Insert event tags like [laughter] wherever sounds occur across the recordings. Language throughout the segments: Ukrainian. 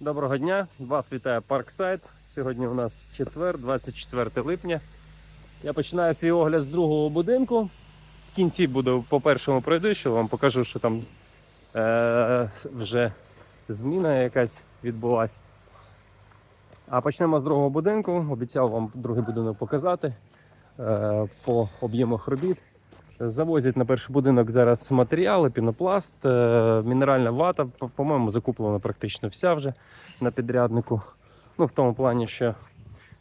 Доброго дня! Вас вітає Парксайд. Сьогодні у нас четвер, 24 липня. Я починаю свій огляд з другого будинку. В кінці буду по першому пройду, що вам покажу, що там е- вже зміна якась відбулася. А почнемо з другого будинку. Обіцяв вам другий будинок показати е- по об'ємах робіт. Завозять на перший будинок зараз матеріали, пінопласт, е, мінеральна вата. По- По-моєму, закуплена практично вся вже на підряднику. Ну, в тому плані, що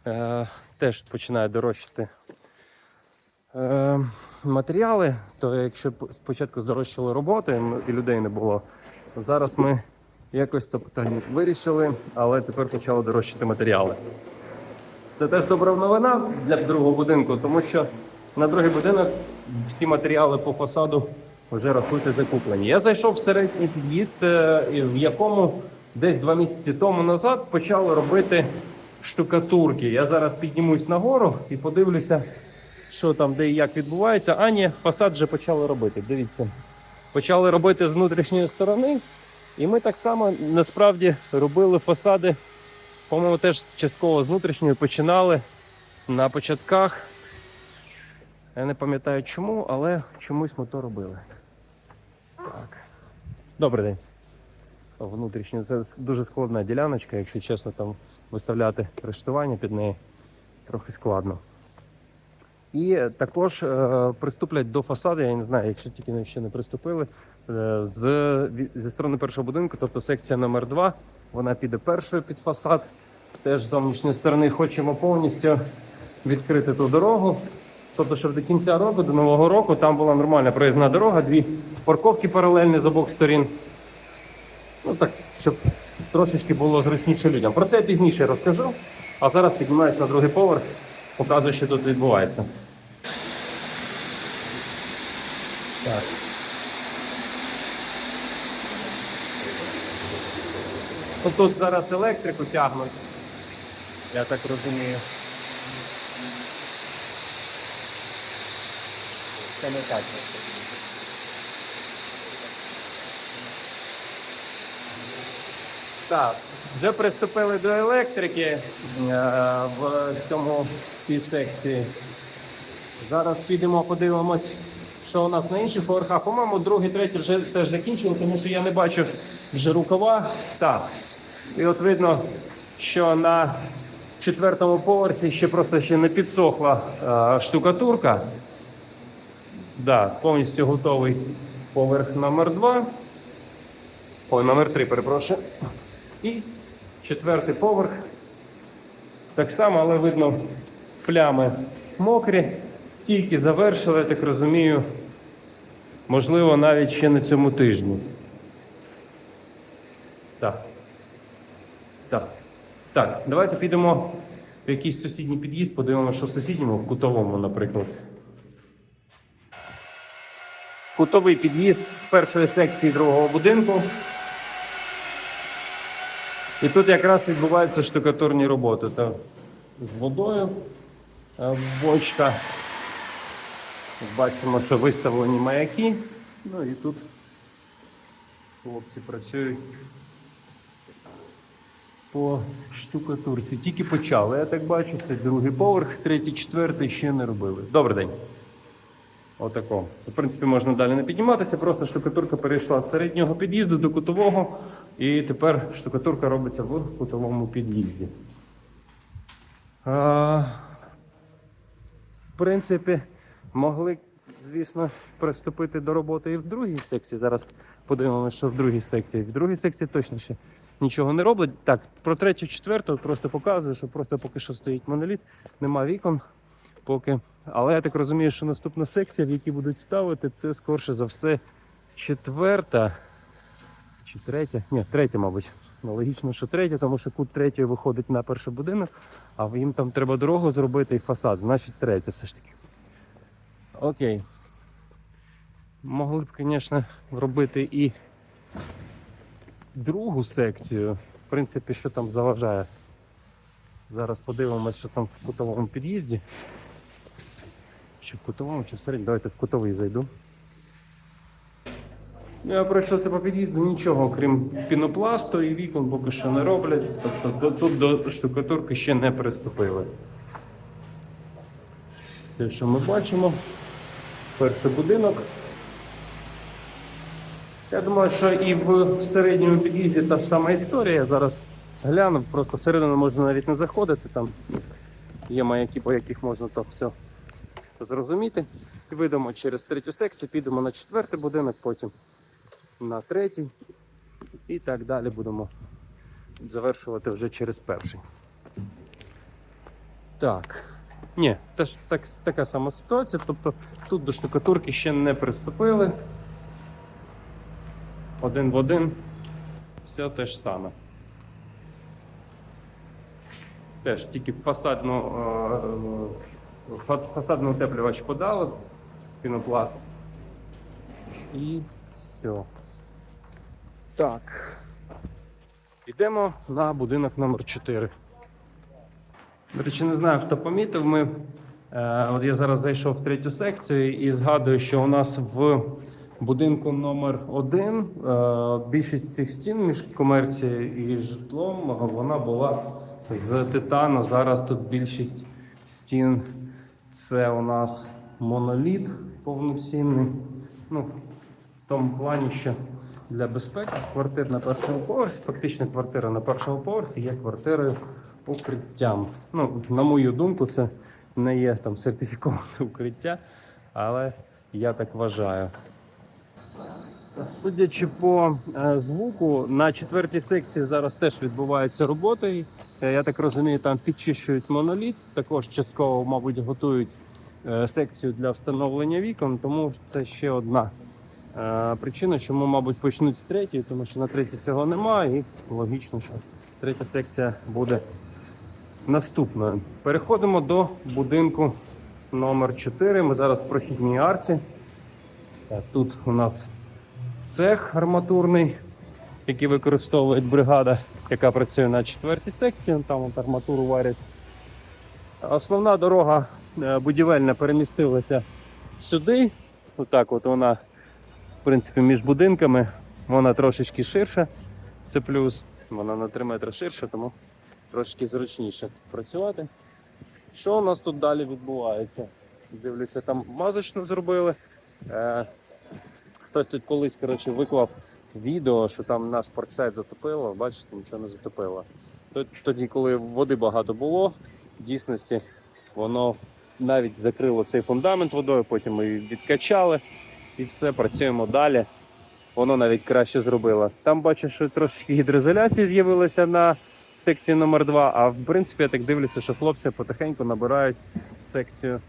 е, теж починає дорожчати е, матеріали. То якщо спочатку здорожчали роботи і людей не було, зараз ми якось то питання вирішили, але тепер почали дорожчати матеріали. Це теж добра новина для другого будинку, тому що на другий будинок всі матеріали по фасаду вже рахуйте закуплені. Я зайшов в середній під'їзд, е, в якому десь два місяці тому назад почали робити штукатурки. Я зараз піднімусь нагору і подивлюся, що там, де і як відбувається. А ні, фасад вже почали робити. Дивіться, почали робити з внутрішньої сторони. І ми так само насправді робили фасади, по-моєму, теж частково з внутрішньої починали на початках. Я не пам'ятаю чому, але чомусь ми то робили. Так. Добрий день. Внутрішньо це дуже складна діляночка, якщо чесно, там виставляти рештування під неї трохи складно. І також е, приступлять до фасаду, я не знаю, якщо тільки не- ще не приступили, е, з, зі сторони першого будинку, тобто секція номер 2 вона піде першою під фасад. Теж з зовнішньої сторони хочемо повністю відкрити ту дорогу. Тобто, щоб до кінця року, до нового року, там була нормальна проїзна дорога, дві парковки паралельні з обох сторін. Ну так, щоб трошечки було зручніше людям. Про це я пізніше розкажу. А зараз піднімаюся на другий поверх, показую, що тут відбувається. Так. Тут зараз електрику тягнуть. Я так розумію. Це так. Так, вже приступили до електрики е, в цьому цій секції. Зараз підемо, подивимось, що у нас на інших поверхах. По-моєму, другий, третій вже теж закінчили, тому що я не бачу вже рукава. Так. І от видно, що на четвертому поверсі ще просто ще не підсохла е, штукатурка. Да, повністю готовий поверх номер 2. Ой, номер 3, перепрошую. І четвертий поверх. Так само, але видно плями мокрі. Тільки завершили, я так розумію. Можливо, навіть ще на цьому тижні. Так. Так. Так, давайте підемо в якийсь сусідній під'їзд, подивимося, що в сусідньому, в кутовому, наприклад. Кутовий під'їзд першої секції другого будинку. І тут якраз відбуваються штукатурні роботи. Та з водою е, бочка. Бачимо, що виставлені маяки. Ну і тут хлопці працюють по штукатурці. Тільки почали, я так бачу. Це другий поверх, третій, четвертий ще не робили. Добрий день. Отако. В принципі, можна далі не підніматися, просто штукатурка перейшла з середнього під'їзду до кутового, і тепер штукатурка робиться в кутовому під'їзді. В принципі, могли, звісно, приступити до роботи і в другій секції. Зараз подивимося, що в другій секції. В другій секції точно ще нічого не роблять. Так, про третю, четверту просто показую, що просто поки що стоїть моноліт, нема вікон поки. Але я так розумію, що наступна секція, в якій будуть ставити, це скорше за все четверта чи третя. Ні, третя, мабуть. Ну, логічно, що третя, тому що кут третьої виходить на перший будинок, а їм там треба дорогу зробити і фасад, значить третя все ж таки. Окей. Могли б, звісно, робити і другу секцію. В принципі, що там заважає. Зараз подивимося, що там в кутовому під'їзді. Чи в кутовому, чи в середньому. Давайте в кутовий зайду. Ну, Я пройшовся по під'їзду, нічого, крім пінопласту і вікон поки що не роблять. Тобто до- тут до штукатурки ще не приступили. Те, що ми бачимо, перший будинок. Я думаю, що і в середньому під'їзді та ж сама історія. Я зараз гляну, просто всередину можна навіть не заходити. Там є маяки, по яких можна то все зрозуміти. І вийдемо через третю секцію, підемо на четвертий будинок, потім на третій. І так далі будемо завершувати вже через перший. Так. Ні, теж так, така сама ситуація. Тобто тут до штукатурки ще не приступили. Один в один. Все те ж саме. Теж тільки фасадну, е, фасадний утеплювач подали, пінопласт. І все. Так. Йдемо на будинок номер 4. До речі, не знаю, хто помітив. Ми, е, от я зараз зайшов в третю секцію і згадую, що у нас в будинку номер 1 е, більшість цих стін між комерцією і житлом вона була з титану. Зараз тут більшість стін це у нас моноліт повноцінний. Ну, в тому плані, що для безпеки квартир на першому поверсі, фактично квартира на першому поверсі є квартирою укриттям. Ну, на мою думку, це не є там сертифіковане [laughs] укриття, але я так вважаю. Судячи по е, звуку, на четвертій секції зараз теж відбуваються роботи. Е, Я так розумію, там підчищують моноліт, також частково, мабуть, готують е, секцію для встановлення вікон, тому це ще одна е, причина, чому, мабуть, почнуть з третьої, тому що на третій цього немає, і логічно, що третя секція буде наступною. Переходимо до будинку номер 4. Ми зараз в прохідній арці. Тут у нас цех арматурний, який використовує бригада, яка працює на четвертій секції. Там от арматуру варять. Основна дорога е, будівельна перемістилася сюди. Отак от вона, в принципі, між будинками. Вона трошечки ширша. Це плюс. Вона на 3 метри ширша, тому трошки зручніше працювати. Що у нас тут далі відбувається? Дивлюся, там мазочну зробили. Е, хтось тут колись коротше, виклав відео, що там наш парксайд затопило, бачите, нічого не затопило. Тоді, коли води багато було, в дійсності воно навіть закрило цей фундамент водою, потім ми її відкачали і все, працюємо далі. Воно навіть краще зробило. Там бачу, що трошки гідроізоляції з'явилося на секції номер 2 а в принципі я так дивлюся, що хлопці потихеньку набирають секцію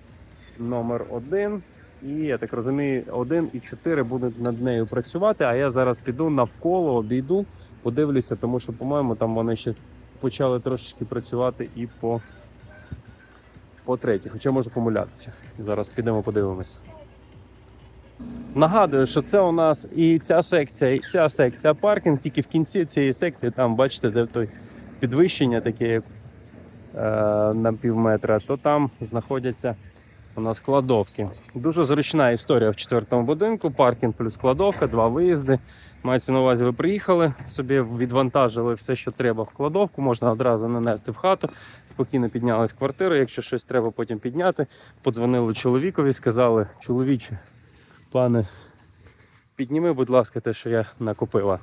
номер 1 і я так розумію, 1 і 4 будуть над нею працювати. А я зараз піду навколо, обійду, подивлюся, тому що, по-моєму, там вони ще почали трошечки працювати і по, по третій, хоча можу помилятися. Зараз підемо подивимося. Нагадую, що це у нас і ця секція, і ця секція паркінг, тільки в кінці цієї секції, там бачите, де той підвищення таке е, на пів метра, то там знаходяться у нас кладовки. Дуже зручна історія в четвертому будинку. Паркінг плюс кладовка, два виїзди. Мається на увазі, ви приїхали, собі відвантажили все, що треба в кладовку, можна одразу нанести в хату, спокійно піднялись в квартиру. Якщо щось треба потім підняти, подзвонили чоловікові, сказали, чоловіче, пане, підніми, будь ласка, те, що я накопила.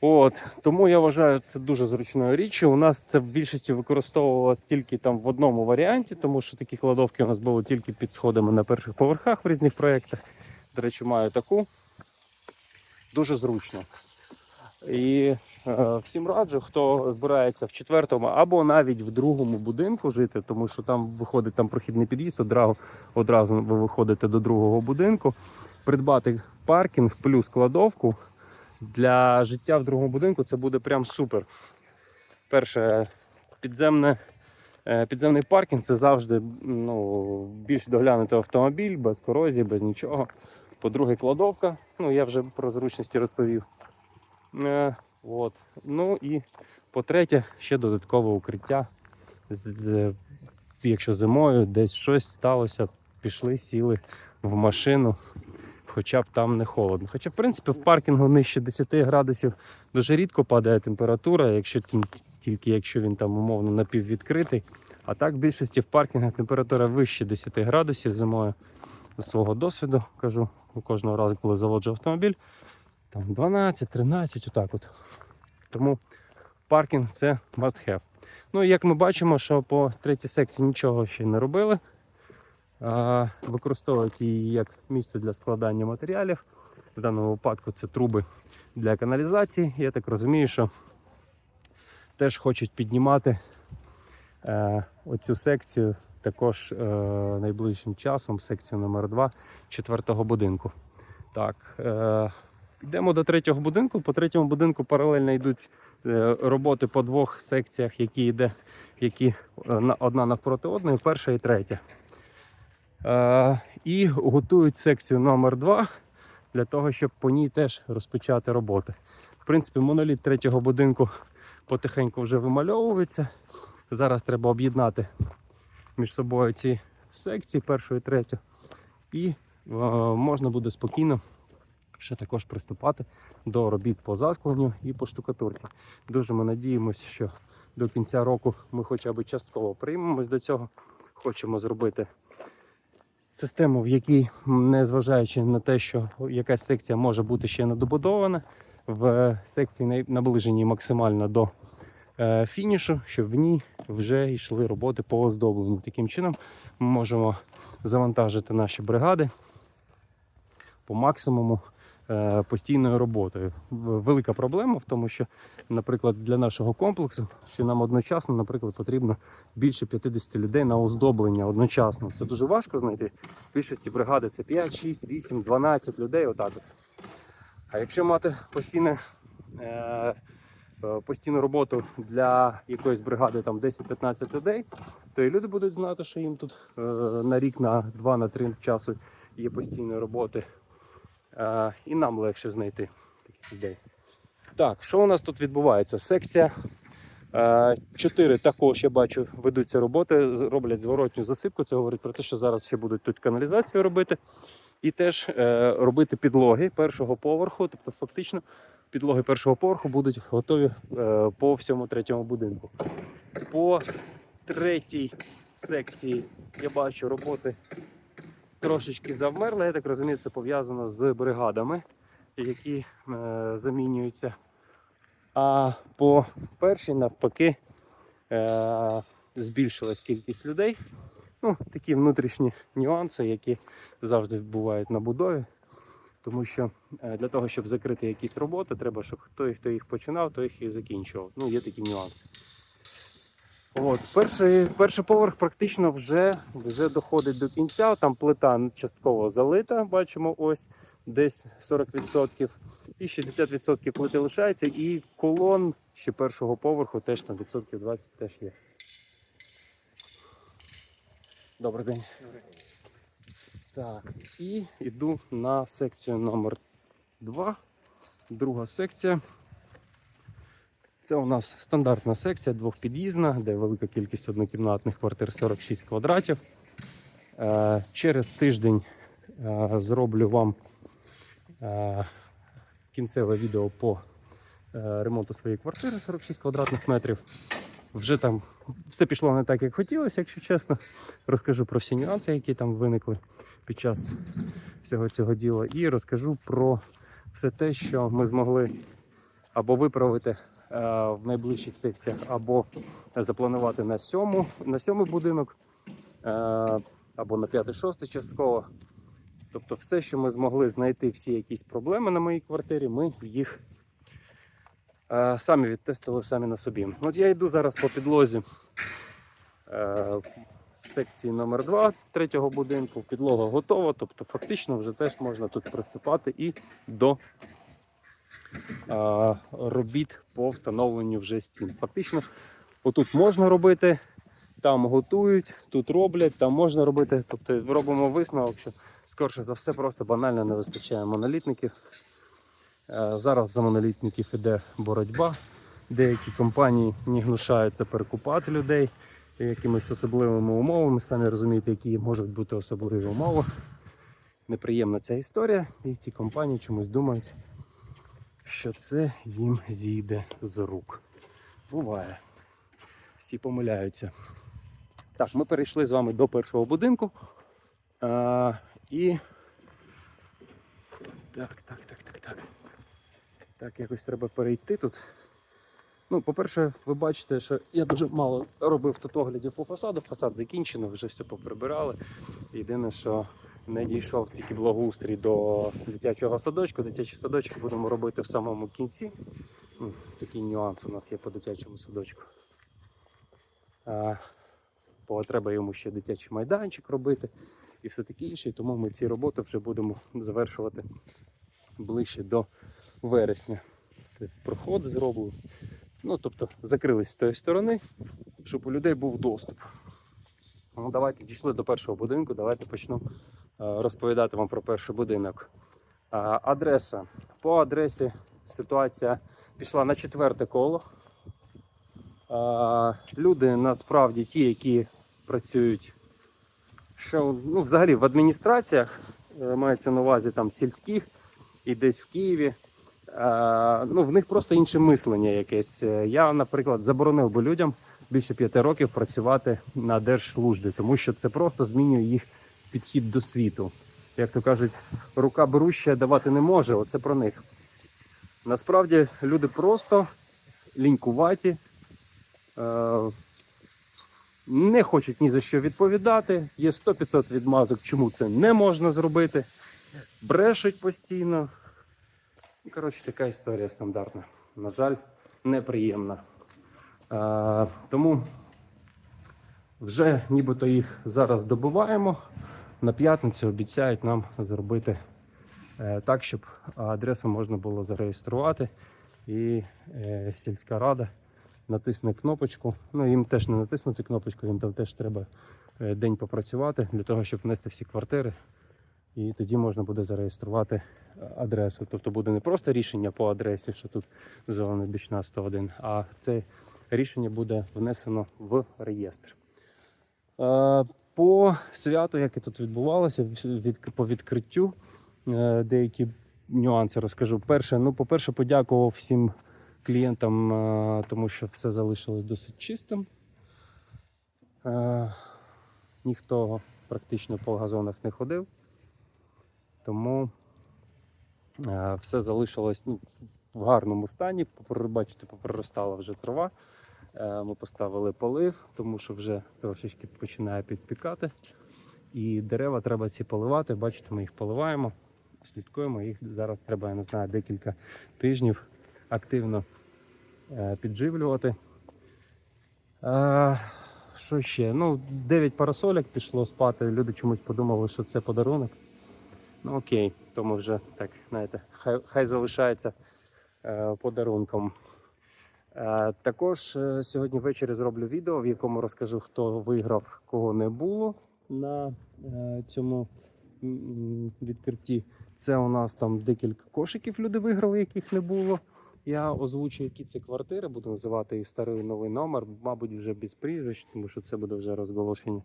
От, тому я вважаю це дуже зручною річчю. У нас це в більшості використовувалось тільки там в одному варіанті, тому що такі кладовки у нас були тільки під сходами на перших поверхах в різних проєктах. До речі, маю таку. Дуже зручно. І е, всім раджу, хто збирається в четвертому або навіть в другому будинку жити, тому що там виходить там прохідний під'їзд, одразу, одразу ви виходите до другого будинку, придбати паркінг плюс кладовку для життя в другому будинку це буде прям супер. Перше, підземне, е, підземний паркінг це завжди ну, більш доглянутий автомобіль, без корозії, без нічого. По-друге, кладовка. Ну, я вже про зручності розповів. Е, от. Ну і по-третє, ще додаткове укриття. З- Якщо зимою десь щось сталося, пішли, сіли в машину, хоча б там не холодно. Хоча, в принципі, в паркінгу нижче 10 градусів дуже рідко падає температура, якщо тільки- якщо він там умовно напіввідкритий. А так, в більшості в паркінгах температура вище 10 градусів зимою. З свого досвіду кажу, кожного разу, коли заводжу автомобіль, там 12-13, отак от. Тому паркінг це must have. Ну як ми бачимо, що по третій секції нічого ще не робили. Використовують її як місце для складання матеріалів. В даному випадку це труби для каналізації. Я так розумію, що теж хочуть піднімати е, оцю секцію також е, найближчим часом, секцію номер 2 четвертого будинку. Так, е, йдемо до третього будинку. По третьому будинку паралельно йдуть роботи по двох секціях, які йде, які одна навпроти одної, перша і третя. Е, і готують секцію номер 2 для того, щоб по ній теж розпочати роботи. В принципі, моноліт третього будинку потихеньку вже вимальовується. Зараз треба об'єднати між собою ці секції, першу і третю. І е, можна буде спокійно ще також приступати до робіт по заскленню і по штукатурці. Дуже ми надіємося, що до кінця року ми хоча б частково приймемось до цього. Хочемо зробити систему, в якій, незважаючи на те, що якась секція може бути ще недобудована, в секції наближені максимально до е, фінішу, щоб в ній вже йшли роботи по оздобленню. Таким чином ми можемо завантажити наші бригади по максимуму е, постійною роботою. Велика проблема в тому, що, наприклад, для нашого комплексу, що нам одночасно, наприклад, потрібно більше 50 людей на оздоблення одночасно. Це дуже важко знайти. В більшості бригади це 5, 6, 8, 12 людей. Отак. от. А якщо мати постійне, е, е, постійну роботу для якоїсь бригади там 10-15 людей, то і люди будуть знати, що їм тут е, на рік, на 2 на 3 часу є постійної роботи. Е, і нам легше знайти таких людей. Так, що у нас тут відбувається? Секція 4 також я бачу, ведуться роботи, роблять зворотню засипку. Це говорить про те, що зараз ще будуть тут каналізацію робити. І теж е, робити підлоги першого поверху. Тобто, фактично, підлоги першого поверху будуть готові е, по всьому третьому будинку. По третій секції я бачу роботи трошечки завмерли. Я так розумію, це пов'язано з бригадами, які е, замінюються. А по першій, навпаки, е, збільшилась кількість людей. Ну, такі внутрішні нюанси, які завжди бувають на будові. Тому що е, для того, щоб закрити якісь роботи, треба, щоб той, хто їх починав, той їх і закінчував. Ну, є такі нюанси. От, перший, перший поверх практично вже, вже доходить до кінця. Там плита частково залита, бачимо ось десь 40%. І 60% плити лишається, і колон ще першого поверху теж там відсотків 20 теж є. Добрий день. Так, і йду на секцію номер 2. Друга секція. Це у нас стандартна секція двохпід'їзна, де велика кількість однокімнатних квартир 46 квадратів. Е, Через тиждень е, зроблю вам е, кінцеве відео по ремонту своєї квартири 46 квадратних метрів. Вже там все пішло не так, як хотілося, якщо чесно. Розкажу про всі нюанси, які там виникли під час всього цього діла, і розкажу про все те, що ми змогли або виправити в найближчих секціях, або запланувати на сьому, на сьомий будинок, е, або на п'ятий, шостий частково. Тобто, все, що ми змогли знайти, всі якісь проблеми на моїй квартирі, ми їх е, самі відтестили самі на собі. От я йду зараз по підлозі е, секції номер 2 третього будинку. Підлога готова, тобто фактично вже теж можна тут приступати і до е, робіт по встановленню вже стін. Фактично, отут можна робити, там готують, тут роблять, там можна робити. Тобто робимо висновок, що скорше за все просто банально не вистачає монолітників. Е, Зараз за монолітників іде боротьба. Деякі компанії не гнушаються перекупати людей якимись особливими умовами. Самі розумієте, які можуть бути особливі умови. неприємна ця історія, і ці компанії чомусь думають, що це їм зійде з рук. Буває. Всі помиляються. Так, ми перейшли з вами до першого будинку. А, і. Так, так, так, так, так. Так, якось треба перейти тут. Ну, по-перше, ви бачите, що я дуже мало робив тут оглядів по фасаду. Фасад закінчено, вже все поприбирали. Єдине, що не дійшов тільки благоустрій до дитячого садочку. Дитячі садочки будемо робити в самому кінці. Такий нюанс у нас є по дитячому садочку. Бо треба йому ще дитячий майданчик робити і все таке інше. Тому ми ці роботи вже будемо завершувати ближче до вересня. Тут Проход зроблю. Ну, тобто закрились з тої сторони, щоб у людей був доступ. Ну, давайте дійшли до першого будинку, давайте почну е, розповідати вам про перший будинок. Адреса. По адресі ситуація пішла на четверте коло. Люди насправді ті, які працюють що, ну, взагалі в адміністраціях, е, мається на увазі там сільських і десь в Києві. Ну, в них просто інше мислення якесь. Е, Я, наприклад, заборонив би людям більше п'яти років працювати на держслужбі, тому що це просто змінює їх підхід до світу. Як то кажуть, рука беруща давати не може, оце про них. Насправді люди просто лінькуваті, е, не хочуть ні за що відповідати. Є 100-500 відмазок, чому це не можна зробити. Брешуть постійно. Коротше, така історія стандартна. На жаль, неприємна. Е, тому вже нібито їх зараз добуваємо. На п'ятницю обіцяють нам зробити е, так, щоб адресу можна було зареєструвати. І е, сільська рада натисне кнопочку. Ну, їм теж не натиснути кнопочку, їм там теж треба е, день попрацювати для того, щоб внести всі квартири. І тоді можна буде зареєструвати адресу. Тобто буде не просто рішення по адресі, що тут зелена бічна 101, а це рішення буде внесено в реєстр. По святу, яке тут відбувалося, від, по відкриттю е, деякі нюанси розкажу. Перше, ну, по-перше, подякував всім клієнтам, е, тому що все залишилось досить чистим. Е, Ніхто практично по газонах не ходив. Тому все залишилось ну, в гарному стані. Бачите, попроростала вже трава. Е, Ми поставили полив, тому що вже трошечки починає підпікати. І дерева треба ці поливати. Бачите, ми їх поливаємо, слідкуємо. Їх зараз треба, я не знаю, декілька тижнів активно е, підживлювати. Е, Що ще? Ну, 9 парасолек пішло спати. Люди чомусь подумали, що це подарунок. Ну окей, тому вже так, знаєте, хай, хай залишається подарунком. Е, також е, сьогодні ввечері зроблю відео, в якому розкажу, хто виграв, кого не було на е, цьому відкритті. Це у нас там декілька кошиків люди виграли, яких не було. Я озвучу, які це квартири, буду називати їх старий новий номер, мабуть, вже без прізвищ, тому що це буде вже розголошення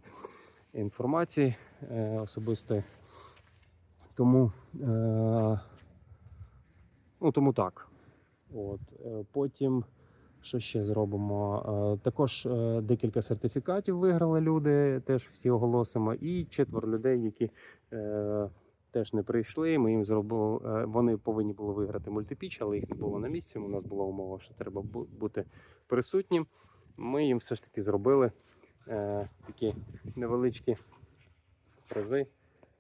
інформації е, особистої. Тому, ну, тому так. От. Потім, що ще зробимо? Е, Також е, декілька сертифікатів виграли люди, теж всі оголосимо. І четверо людей, які е, теж не прийшли. Ми їм зробили, вони повинні були виграти мультипіч, але їх не було на місці. У нас була умова, що треба бути присутнім. Ми їм все ж таки зробили такі невеличкі призи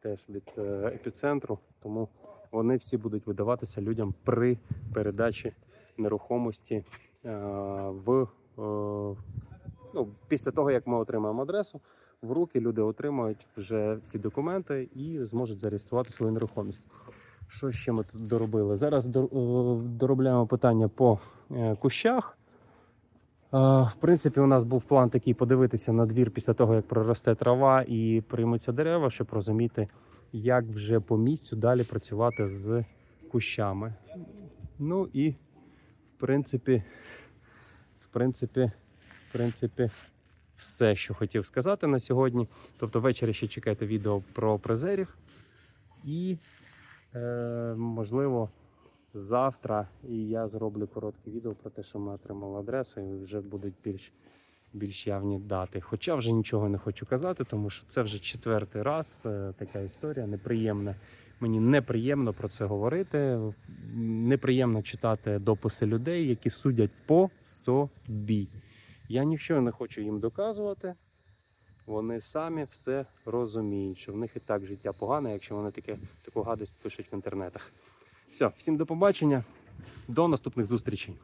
теж від епіцентру, тому вони всі будуть видаватися людям при передачі нерухомості в е, ну, після того, як ми отримаємо адресу. В руки люди отримають вже всі документи і зможуть зареєструвати свою нерухомість. Що ще ми тут доробили? Зараз е, доробляємо питання по е, кущах. Е, В принципі, у нас був план такий подивитися на двір після того, як проросте трава і приймуться дерева, щоб розуміти, як вже по місцю далі працювати з кущами. Ну і принципі, в принципі, в принципі, все, що хотів сказати на сьогодні. Тобто ввечері ще чекайте відео про призерів. І, е, можливо, завтра і я зроблю коротке відео про те, що ми отримали адресу, і вже будуть більш, більш явні дати. Хоча вже нічого не хочу казати, тому що це вже четвертий раз е, така історія неприємна. Мені неприємно про це говорити. Неприємно читати дописи людей, які судять по собі. Я нічого не хочу їм доказувати. Вони самі все розуміють, що в них і так життя погане, якщо вони таке, таку гадость пишуть в інтернетах. Все, всім до побачення, до наступних зустрічей.